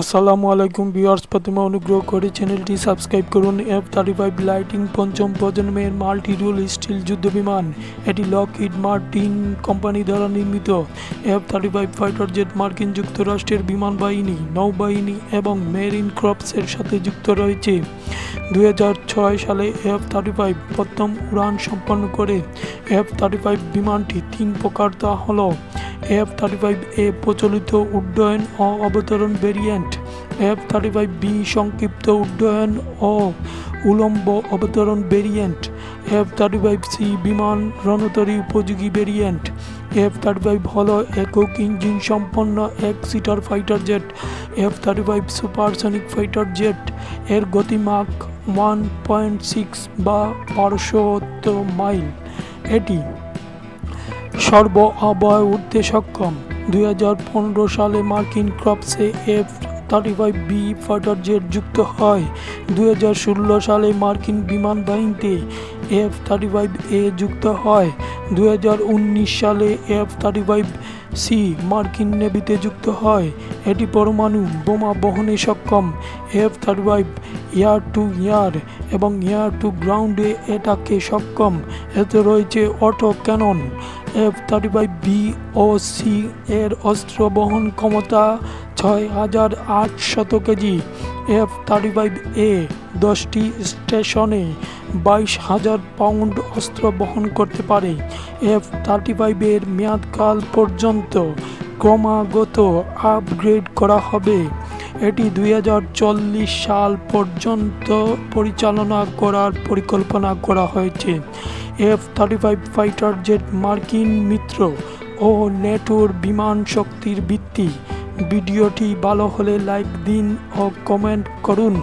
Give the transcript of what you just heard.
আসসালামু আলাইকুম ভিউয়ার্স প্রথমে অনুগ্রহ করে চ্যানেলটি সাবস্ক্রাইব করুন। এফ থার্টি ফাইভ লাইটিং পঞ্চম প্রজন্মের মাল্টি রুল স্টিল যুদ্ধবিমান এটি লকহিড মার্টিন কোম্পানি দ্বারা নির্মিত। F thirty five fighter jet মার্কিন যুক্তরাষ্ট্রের বিমান বাহিনী, নৌবাহিনী এবং মেরিন ক্রপসের সাথে যুক্ত রয়েছে। দু হাজার ছয় সালে এফ থার্টি ফাইভ প্রথম উড়ান সম্পন্ন করে। এফ থার্টি ফাইভ বিমানটি তিন প্রকার তা হলো এফ থার্টি ফাইভ এ প্রচলিত উড্ডয়ন ও অবতরণ variant F thirty five B সংক্ষিপ্ত উড্ডয়ন ও উলম্ব অবতরণ variant F thirty five C বিমান রণতরী উপযোগী ভেরিয়েন্ট এফ থার্টি ফাইভ হল একক ইঞ্জিন সম্পন্ন এক seater fighter jet F thirty five supersonic fighter jet এর গতিমাক ওয়ান পয়েন্ট সিক্স বা বারোশো মাইল। এটি সর্ব আবহাওয়ায় উঠতে সক্ষম। দুই হাজার পনেরো সালে মার্কিন ক্রপসে F thirty five B fighter jet যুক্ত হয়। দুই হাজার ষোলো সালে মার্কিন বিমান বাহিনীতে এফ থার্টি ফাইভ এ যুক্ত হয়। দু হাজার উনিশ সালে এফ থার্টি ফাইভ সি মার্কিন নেভিতে যুক্ত হয়। এটি পরমাণু বোমা বহনে সক্ষম। F thirty five air to air এবং এয়ার টু গ্রাউন্ডে এটাকে সক্ষম। এতে রয়েছে auto cannon. F thirty five B ও সি এর অস্ত্র বহন ক্ষমতা ছয় হাজার আটশত কেজি। এফ থার্টি ফাইভ এ দশটি স্টেশনে বাইশ হাজার পাউন্ড অস্ত্র বহন করতে পারে। এফ থার্টি ফাইভ এর মেয়াদকাল পর্যন্ত ক্রমাগত আপগ্রেড করা হবে। এটি দুই হাজার চল্লিশ সাল পর্যন্ত পরিচালনা করার পরিকল্পনা করা হয়েছে। F thirty five fighter jet মার্কিন মিত্র ও নেটোর বিমান শক্তির ভিত্তি। ভিডিওটি ভালো হলে লাইক দিন ও কমেন্ট করুন।